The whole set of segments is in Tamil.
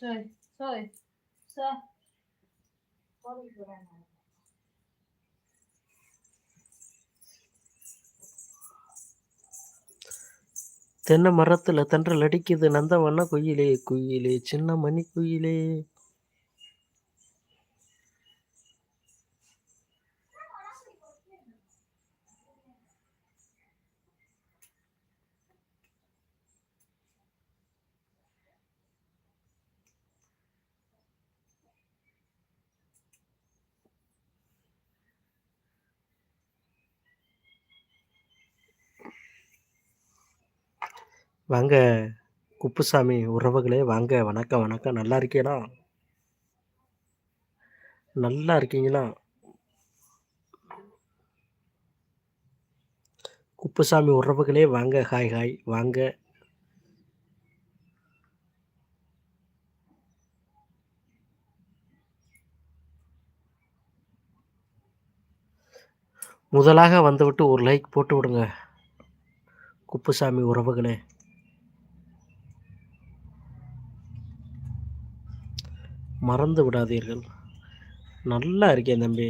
சரி சரி சரி தென்னை மரத்துல தென்றல் அடிக்குது நந்தவண்ண குயிலே குயிலே சின்ன மணி குயிலே. வாங்க குப்புசாமி உறவுகளே. வாங்க வணக்கம் வணக்கம். நல்லா இருக்கீங்களா? நல்லா இருக்கீங்களா? குப்புசாமி உறவுகளே வாங்க ஹாய் ஹாய் வாங்க. முதலாக வந்துவிட்டு ஒரு லைக் போட்டு விடுங்க. குப்புசாமி உறவுகளே. மறந்து விடாதீர்கள். நல்லா இருக்கேன் தம்பி.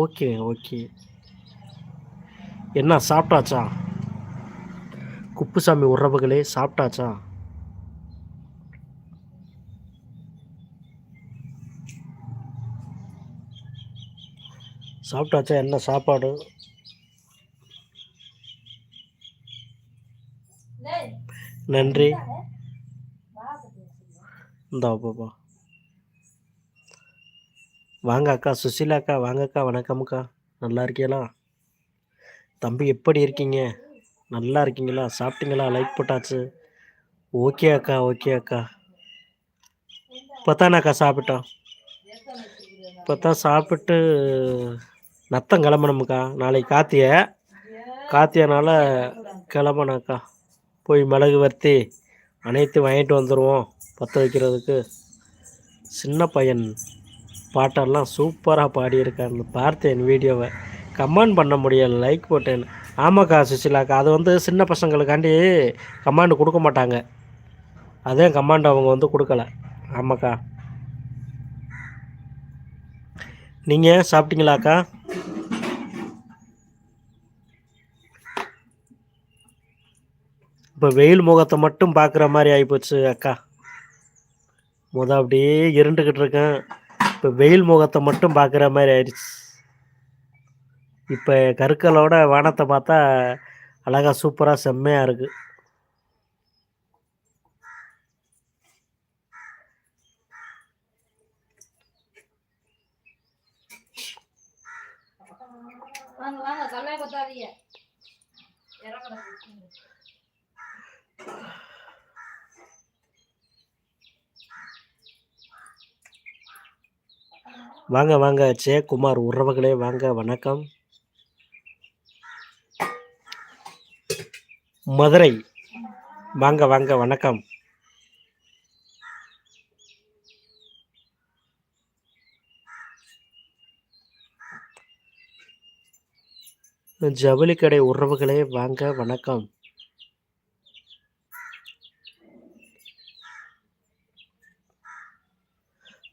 Okay okay. என்ன சாப்பிட்டாச்சா? குப்புசாமி உறவுகளே சாப்பிட்டாச்சா? சாப்பிட்டாச்சா? என்ன சாப்பாடு? நன்றி. இந்தா பாப்பா வாங்க அக்கா சுசிலா அக்கா வாங்க அக்கா வணக்கம் அக்கா நல்லா இருக்கீங்களா? தம்பி எப்படி இருக்கீங்க? நல்லா இருக்கீங்களா? சாப்பிட்டீங்களா? லைக் போட்டாச்சு. ஓகே அக்கா ஓகே அக்கா. இப்போ அக்கா சாப்பிட்டோம். இப்போ தான் சாப்பிட்டு நத்தம் கிளம்பணுமுக்கா. நாளைக்கு காத்திய காத்தியனால கிளம்பணாக்கா போய் மிளகு வர்த்தி அனைத்து வாங்கிட்டு வந்துடுவோம் பற்ற வைக்கிறதுக்கு. சின்ன பையன். பாட்டெல்லாம் சூப்பராக பாடியிருக்காருன்னு பார்த்தேன் வீடியோவை கமெண்ட் பண்ண முடியல லைக் போட்டேன். ஆமாக்கா சுசிலாக்கா அது வந்து சின்ன பசங்களுக்காண்டி கமாண்டு கொடுக்க மாட்டாங்க. அதே கமாண்ட் அவங்க வந்து கொடுக்கல. ஆமாக்கா. நீங்கள் சாப்பிட்டீங்களாக்கா? இப்போ வெயில் முகத்தை மட்டும் பார்க்குற மாதிரி ஆகிப்போச்சு அக்கா. முத அப்படியே இருண்டுக்கிட்டு இருக்கேன். இப்போ வெயில் முகத்தை மட்டும் பார்க்குற மாதிரி ஆயிடுச்சு. இப்போ கருக்களோட வானத்தை பார்த்தா அழகா சூப்பராக செம்மையாக இருக்குது வாங்க வாங்க வாங்க வாங்க ஜெயக்குமார் உறவுகளே வாங்க வணக்கம். மதுரை. வாங்க வாங்க வணக்கம். ஜவுளி கடை உறவுகளே வாங்க வணக்கம்.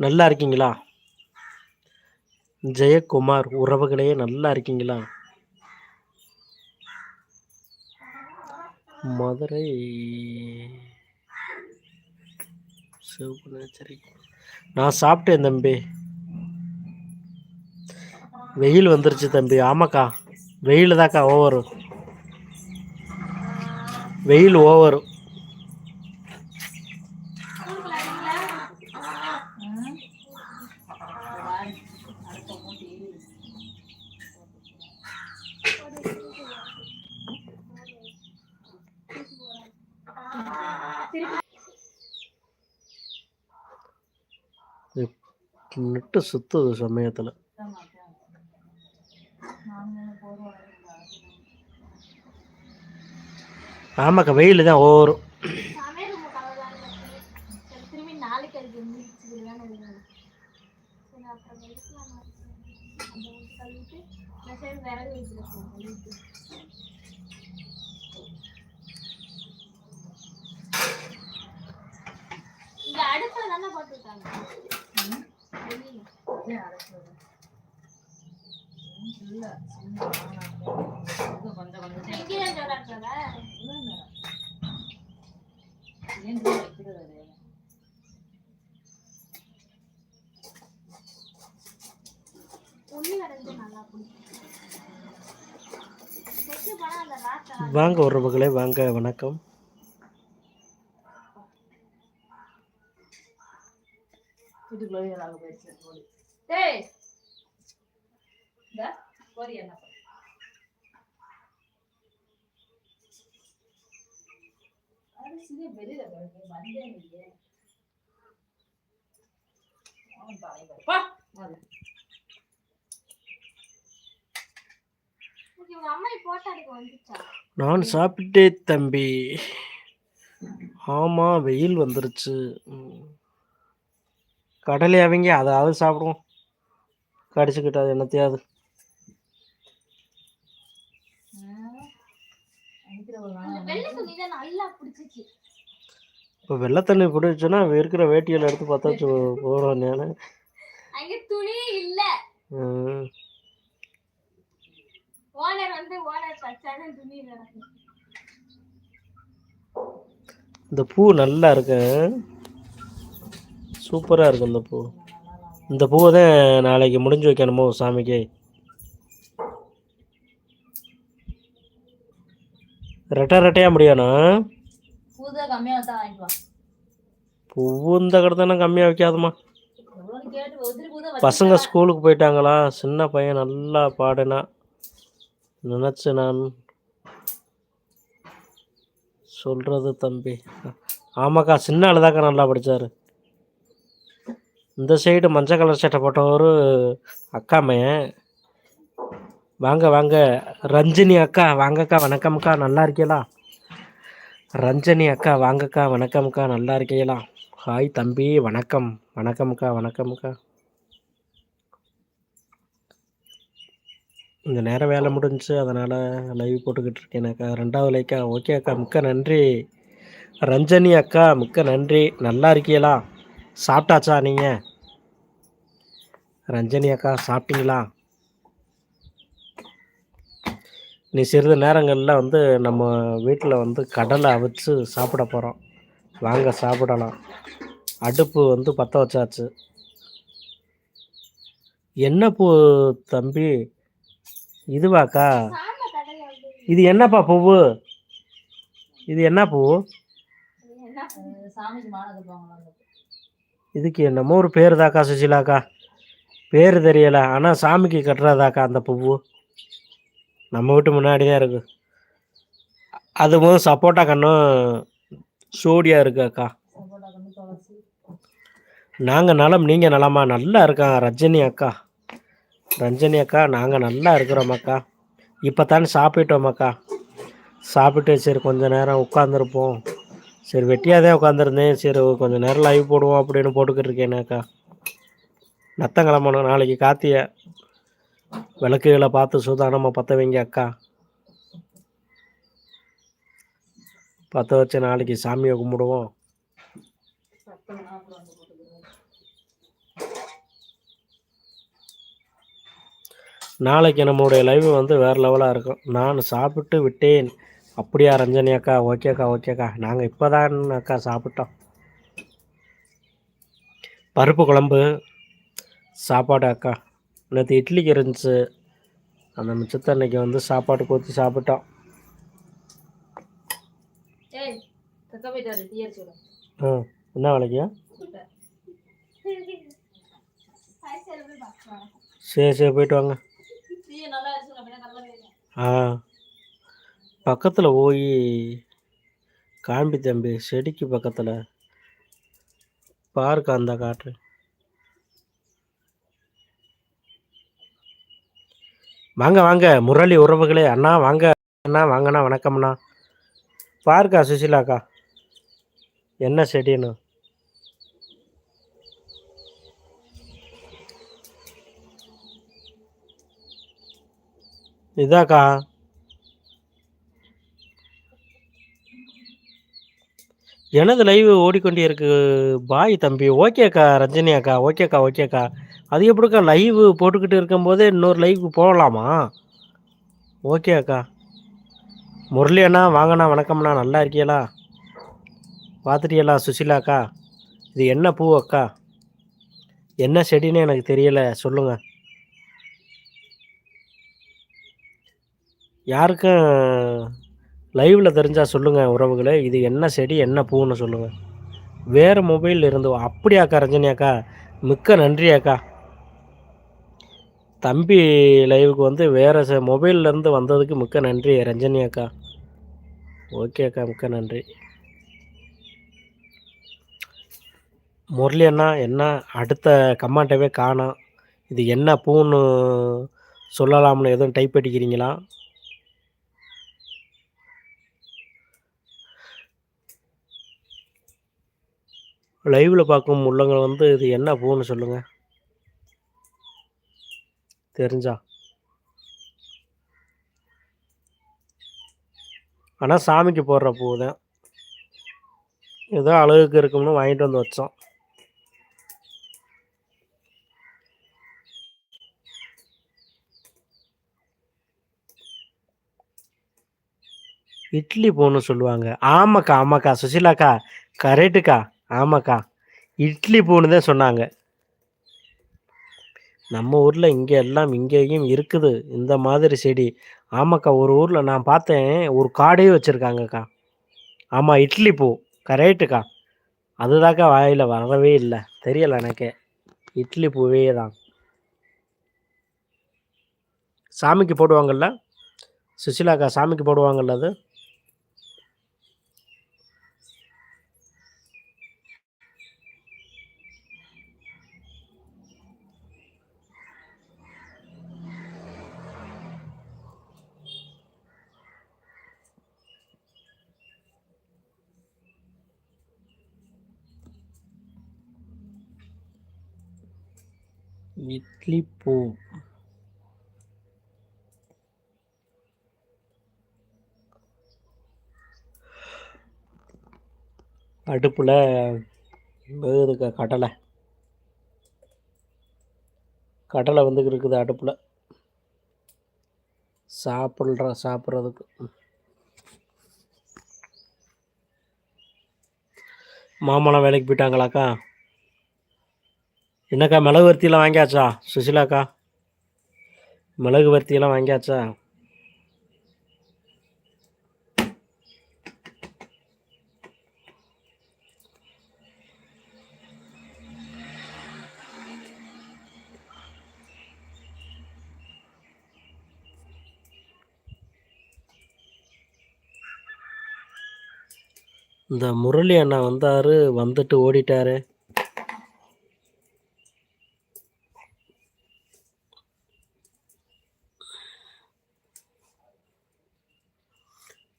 நல்லா இருக்கீங்களா? ஜெயக்குமார் உறவுகளே நல்லா இருக்கீங்களா? மதுரை சரி நான் சாப்பிட்டேன் தம்பி. வெயில் வந்துருச்சு தம்பி. ஆமாக்கா. வெயில் தாக்கா ஓவரும் வெயில் ஓவரும் நெட்டு சுத்துது சமயத்தில். ஆமாக்கா வெயில் தான் ஓவரும் சமையல் ரொம்ப கவலைதான் இருக்கு. சரி, திரும்பி நாளைக்கு அதுக்கு முடிச்சுக்கலாம்னு இருக்கேன். சரி, அப்புறம் வெளுக்கலாம் அந்த ஊத்தி கழுவிட்டு, இந்த side விறகு வைக்கிறேன் சார், கழுவிட்டு. அடுப்புல தானே போட்டுருக்காங்க வெளியில ஏன் அரைச்சது? ம், இல்ல, சும்மா இது கொஞ்சம் கொஞ்சம் இங்கே சொல்றாங்க ஏன் இப்படி வைக்கிறது அது? உள்ளி கடைஞ்சு நல்லா வாங்க உறவுகளே வாங்க வணக்கம் வீட்டுக்குள்ளே நாங்க போயிடுச்சு ஓடி. டேய் இந்த பொரி என்ன பண்ணு? அரிசியே வெளியில கிடக்கு, வந்தே இல்லையே. அவன் தலையை பாரு. பா, முதல்ல. நான் சாப்பிட்டேன் தம்பி. ஆமா வெயில் வந்துருச்சு. கடலை அவங்க அதாவது சாப்பிடுவோம். கடிச்சுக்கிட்டாது என்னத்தையாவது ம். அடிக்கிற ஒரு அந்த நாள் வெள்ளை துணி தான் நல்லா பிடிச்சிச்சு இப்போ வெள்ளை தண்ணி பிடிச்சுன்னா இருக்கிற வேட்டியில் எடுத்து பார்த்தாச்சு போகிறோம் நான். அங்க துணியே இல்ல. ஓனர் வந்து ஓனர் தச்சாதான் துணி நடக்கும். இந்த பூ நல்லா இருக்கு. சூப்பராக இருக்கு இந்த பூ. இந்த பூவை தான் நாளைக்கு முடிஞ்சு வைக்கணுமோ சாமிக்கு? ரெட்டை ரெட்டையாக முடியணும்? பூதா கம்மியா வந்தா வாங்கிட்டு வா. கடத்தானே கம்மியாக வைக்காதம்மா. பசங்க ஸ்கூலுக்கு போயிட்டாங்களா? சின்ன பையன் நல்லா பாடினா. நினச்சி நான் சொல்கிறது தம்பி. ஆமாக்கா சின்ன ஆளுதாக்கா நல்லா படித்தார் இந்த சைடு மஞ்சள் கலர் சட்டை போட்டவர் அக்கா மையன் வாங்க வாங்க. ரஞ்சினி அக்கா வாங்கக்கா வணக்கம்க்கா. நல்லா இருக்கீங்களா ரஞ்சனி அக்கா வாங்கக்கா வணக்கம்க்கா. நல்லா இருக்கீங்களா? ஹாய் தம்பி வணக்கம். வணக்கம்க்கா வணக்கம்க்கா. இந்த நேரம் வேலை முடிஞ்சு அதனால் லைவ் போட்டுக்கிட்டு இருக்கேனக்கா ரெண்டாவது லைக்கா. ஓகே அக்கா மிக்க நன்றி. ரஞ்சனி அக்கா மிக்க நன்றி. நல்லா இருக்கீங்களா? சாப்பிட்டாச்சா நீங்கள் ரஞ்சனி அக்கா சாப்பிட்டீங்களா? நீ சிறிது நேரங்களில் வந்து நம்ம வீட்டில் வந்து கடலை அவிச்சு சாப்பிட போகிறோம் வாங்க சாப்பிடலாம். அடுப்பு வந்து பற்ற வச்சாச்சு. என்ன பூ தம்பி? இதுவாக்கா? இது என்னப்பா பூவு? இது என்ன பூ? இதுக்கு என்னமோ ஒரு பேர் தாக்கா சுசிலாக்கா. பேர் தெரியலை. ஆனால் சாமிக்கு கட்டுறதாக்கா அந்த பூவு. நம்ம வீட்டு முன்னாடி தான் இருக்கு அதுவும் சப்போட்டா கண்ணும் சூடியாக இருக்கு அக்கா. நாங்கள் நலம் நீங்கள் நலமா? நல்லா இருக்காங்க ரஜினி அக்கா. ரஞ்சனி அக்கா நாங்கள் நல்லா இருக்கிறோமாக்கா இப்போ தானே சாப்பிட்டோமாக்கா சாப்பிட்டு சரி கொஞ்சம் நேரம் உட்காந்துருப்போம் சரி வெட்டியாக தான் உட்காந்துருந்தேன் சரி கொஞ்சம் நேரம் லைவ் போடுவோம் அப்படின்னு போட்டுக்கிட்டு இருக்கேனேக்கா அக்கா. கிளம்பணும் நாளைக்கு காத்திய விளக்குகளை பார்த்து சூதானமாக பற்ற வைங்க அக்கா. பற்ற வச்சு நாளைக்கு சாமியை கும்பிடுவோம். நாளைக்கு நம்மளுடைய லைவ் வந்து வேறு லெவலாக இருக்கும். நான் சாப்பிட்டு விட்டேன். அப்படியா ரஞ்சனி அக்கா? ஓகேக்கா ஓகேக்கா நாங்கள் இப்போ தான் அக்கா சாப்பிட்டோம். பருப்பு குழம்பு சாப்பாடு அக்கா. நேற்று இட்லிக்கு இருந்துச்சு. அந்த மிச்சத்தை அன்னைக்கு வந்து சாப்பாடு ஊற்றி சாப்பிட்டோம் என்ன பார்க்கலாம் சரி சரி போயிட்டு வாங்க. ஆ பக்கத்தில் போய் காம்பி தம்பி செடிக்கு பக்கத்தில். பார்க்க அந்த காட்டு வாங்க வாங்க. முரளி உறவுகளே அண்ணா வாங்க அண்ணா வாங்கண்ணா வணக்கம்ண்ணா. பார்க்கா சுசிலாக்கா. என்ன செடின்னு? இதாக்கா. எனது லைவ் ஓடிக்கொண்டே இருக்கு பாய் தம்பி. ஓகேக்கா ரஞ்சனி அக்கா ஓகேக்கா ஓகேக்கா. அது எப்படிக்கா லைவ் போட்டுக்கிட்டு இருக்கும்போதே இன்னொரு லைவுக்கு போகலாமா? ஓகே அக்கா. முரளி அண்ணா வாங்கண்ணா வணக்கம்ண்ணா நல்லா இருக்கீங்களா பார்த்துட்டியலா சுஷிலா அக்கா? இது என்ன பூ அக்கா? என்ன செடின்னு எனக்கு தெரியலை. சொல்லுங்கள் யாருக்கும் லைவில் தெரிஞ்சால் சொல்லுங்கள் உறவுகளை. இது என்ன செடி என்ன பூன்னு சொல்லுங்கள் வேறு மொபைலில் இருந்து அப்படியாக்கா ரஞ்சனியாக்கா மிக்க நன்றியாக்கா தம்பி லைவுக்கு வந்து வேறு ச மொபைல்லேருந்து வந்ததுக்கு மிக்க நன்றி ரஞ்சனி அக்கா. ஓகே அக்கா மிக்க நன்றி. முரளி அண்ணா என்ன? அடுத்த கமாண்டவே காணும் இது என்ன பூன்னு சொல்லலாம்னு எதுவும் டைப் அடிக்கிறீங்களா? லைவில் பார்க்கும் உள்ளவங்க வந்து இது என்ன பூன்னு சொல்லுங்கள் தெரிஞ்சா. ஆனால் சாமிக்கு போடுற பூ தான் ஏதோ அழகுக்கு இருக்கும்னு வாங்கிட்டு வந்து வச்சோம். இட்லி பூன்னு சொல்லுவாங்க. ஆமாக்கா ஆமாக்கா. சுசிலாக்கா கரெக்டுக்கா ஆமாக்கா. இட்லி பூன்னு தான் சொன்னாங்க. நம்ம ஊரில் இங்கே எல்லாம் இங்கேயும் இருக்குது. இந்த மாதிரி செடி. ஆமாக்கா ஒரு ஊரில் நான் பார்த்தேன். ஒரு காடே வச்சுருக்காங்கக்கா. ஆமாம் இட்லி பூ. கரெக்டுக்கா அதுதாக்கா வாயில் வரவே இல்லை. தெரியல எனக்கே. இட்லி பூவே தான் சாமிக்கு போடுவாங்கல்ல? சுசிலாக்கா சாமிக்கு போடுவாங்கல்ல அது? இட்லி பூ. அடுப்பில் வேகுதுக்க கடலை. கடலை வந்து இருக்குது அடுப்பில். சாப்பிட்ற சாப்பிட்றதுக்கு. மாமலாம் வேலைக்கு போயிட்டாங்களாக்கா? என்னக்கா மிளகு வர்த்தியெல்லாம் வாங்கியாச்சா? சுசிலாக்கா மிளகு வர்த்தியெல்லாம் வாங்கியாச்சா? இந்த முரளி அண்ணா வந்தார் வந்துட்டு ஓடிட்டாரு.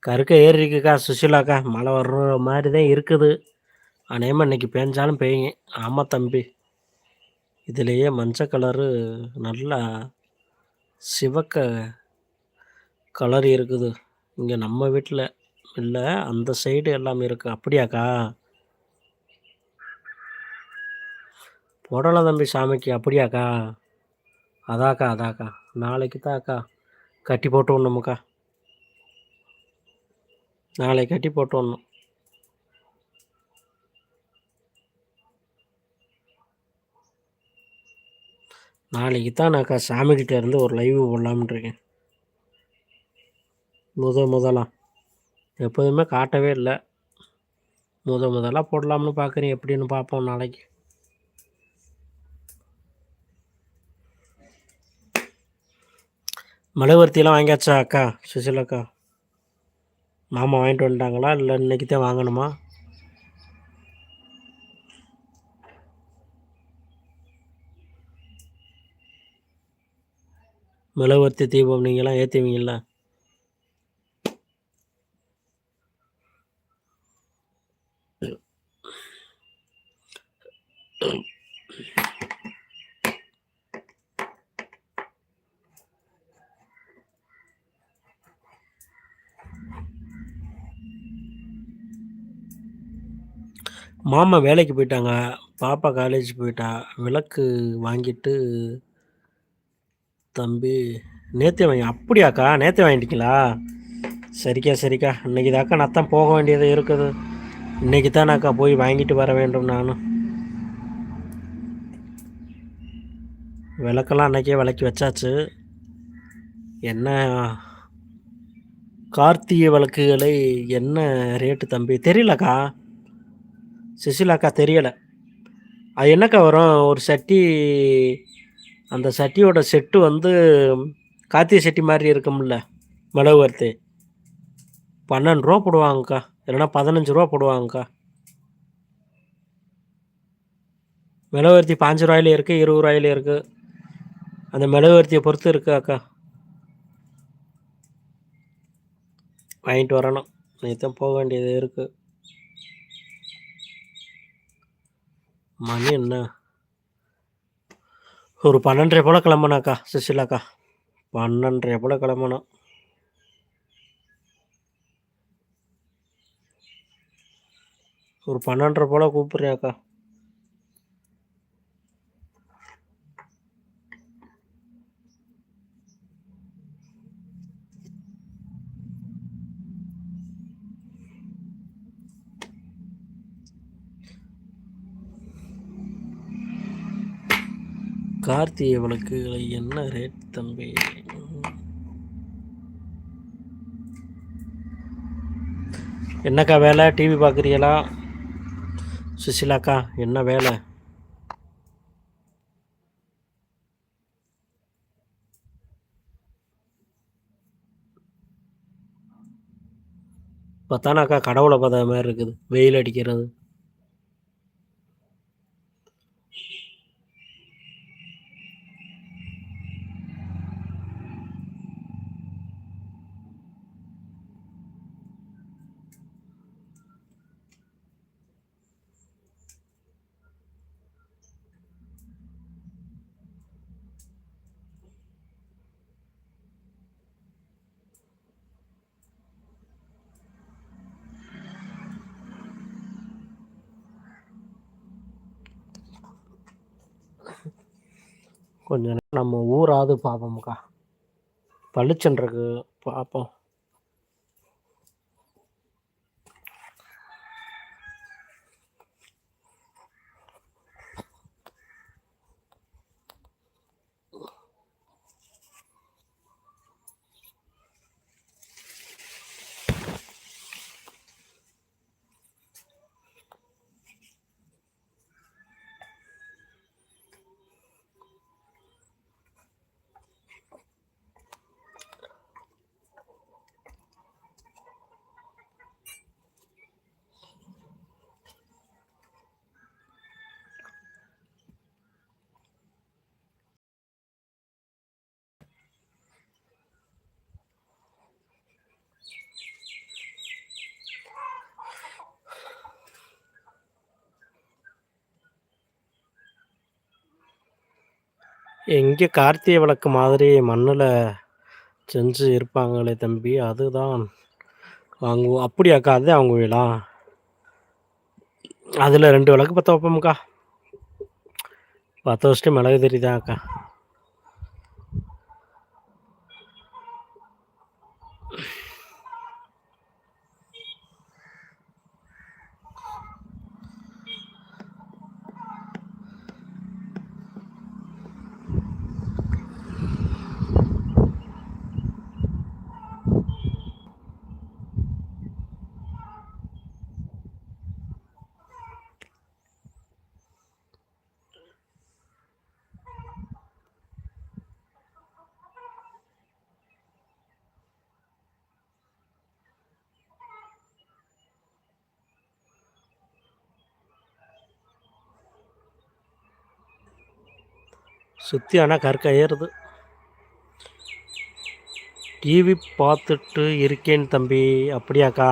கருக்க ஏறிருக்குக்கா சுஷிலாக்கா. மழை வர்ற மாதிரி தான் இருக்குது. அநேகமாக இன்னைக்கு பேஞ்சாலும் பெய்யுங்க. ஆமாம் தம்பி. இதுலேயே மஞ்சள் கலரு நல்லா சிவக்க கலர் இருக்குது. இங்கே நம்ம வீட்டில் இல்லை அந்த சைடு எல்லாம் இருக்குது அப்படியாக்கா? போடலாம் தம்பி சாமிக்கு. அப்படியாக்கா? அதாக்கா அதாக்கா. நாளைக்கு தாக்கா கட்டி போட்டு விடணுமுக்கா. நாளைக்கு கட்டி போட்டுடணும் நாளைக்கு தான் நாக்கா சாமிக்கிட்ட இருந்து ஒரு லைவ் போடலாம்னு இருக்கேன். முத முதலாம் எப்போதுமே காட்டவே இல்லை. முத முதலாக போடலாம்னு பார்க்குறேன். எப்படின்னு பார்ப்போம் நாளைக்கு. மெழுகுவர்த்தியெல்லாம் வாங்கியாச்சா அக்கா? சுசிலாக்கா? மாமா வாங்கிட்டு வந்துட்டாங்களா இல்லை இன்றைக்கி தான் வாங்கணுமா மெழுகுவர்த்தி தீபம் நீங்களாம் ஏற்றுவீங்களா Mm-hmm. மாமா வேலைக்கு போயிட்டாங்க. பாப்பா காலேஜ் போயிட்டா. விளக்கு வாங்கிட்டு தம்பி நேற்றே வாங்கி அப்படியாக்கா நேற்றே வாங்கிட்டீங்களா? சரிக்கா சரிக்கா. இன்னைக்கு தாக்கா நான் தான் போக வேண்டியது இருக்குது. இன்னைக்கு தானாக்கா போய் வாங்கிட்டு வர வேண்டும் நானும் விளக்கெல்லாம் அன்னைக்கே விளக்கி வச்சாச்சு. என்ன கார்த்திகை விளக்குகளை என்ன ரேட்டு தம்பி? தெரியலக்கா. சுசிலாக்கா தெரியலை. அது என்னக்கா வரும்? ஒரு சட்டி அந்த சட்டியோட செட்டு வந்து கார்த்திகை சட்டி மாதிரி இருக்கும்ல மிளகு வறுத்து. பன்னெண்டு ரூபா போடுவாங்கக்கா. இல்லைன்னா பதினஞ்சு ரூபா போடுவாங்கக்கா. மிளகுவர்த்தி பாஞ்சு ரூபாயில இருக்குது இருபது ரூபாயில இருக்குது அந்த மிளகுவர்த்தியை பொறுத்து இருக்கு அக்கா வாங்கிட்டு வரணும். நேற்று போக வேண்டியது இருக்குது மணி என்ன? ஒரு பன்னெண்டரை போல் கிளம்புனாக்கா சுசிலாக்கா. பன்னெண்டரை போல் கிளம்பணும். ஒரு பன்னெண்டரை போல் கூப்பிட்றியாக்கா. கார்த்திகை விளக்குகளை என்ன ரேட் தம்பி? என்னக்கா வேலை? டிவி பார்க்குறீங்களா? சுசிலாக்கா என்ன வேலை? பார்த்தானாக்கா கடவுளை பார்த்த மாதிரி இருக்குது. வெயில் அடிக்கிறது. கொஞ்சம் நேரம் நம்ம ஊராவது பார்ப்போம்க்கா பளிச்சன்றிருக்கு பார்ப்போம் எங்கே கார்த்திகை விளக்கு மாதிரி மண்ணில் செஞ்சு இருப்பாங்களே தம்பி அதுதான். அவங்க அப்படியாக்கா அதே வீடா? அதில் ரெண்டு விளக்கு பற்ற வைப்போம்க்கா. பற்ற வச்சுட்டு மிளகு தெரியுதாக்கா சுற்றி ஆனால் கற்க ஏறுது. டிவி பார்த்துட்டு இருக்கேன் தம்பி. அப்படியாக்கா?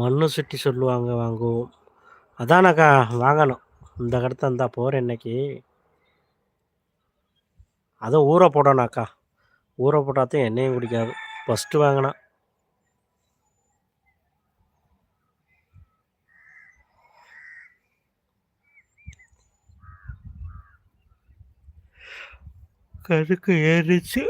மண்ணு சுட்டி சொல்லுவாங்க வாங்குவோம் அதானக்கா வாங்கணும். இந்த கடத்த இருந்தால் போகிறேன் இன்னைக்கு. அதை ஊற போடணாக்கா ஊற போட்டாத்தையும் எண்ணெயும் குடிக்காது. ஃபஸ்ட்டு வாங்கினா. கருக்கு ஏறிச்சு.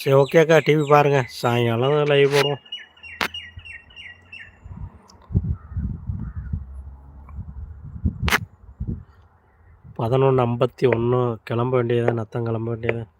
சரி ஓகேக்கா டிவி பாருங்கள் சாயங்காலம் லைவ் போடுவோம். பதினொன்று ஐம்பத்தி ஒன்று கிளம்ப வேண்டியதான் நத்தம் கிளம்ப வேண்டியதான்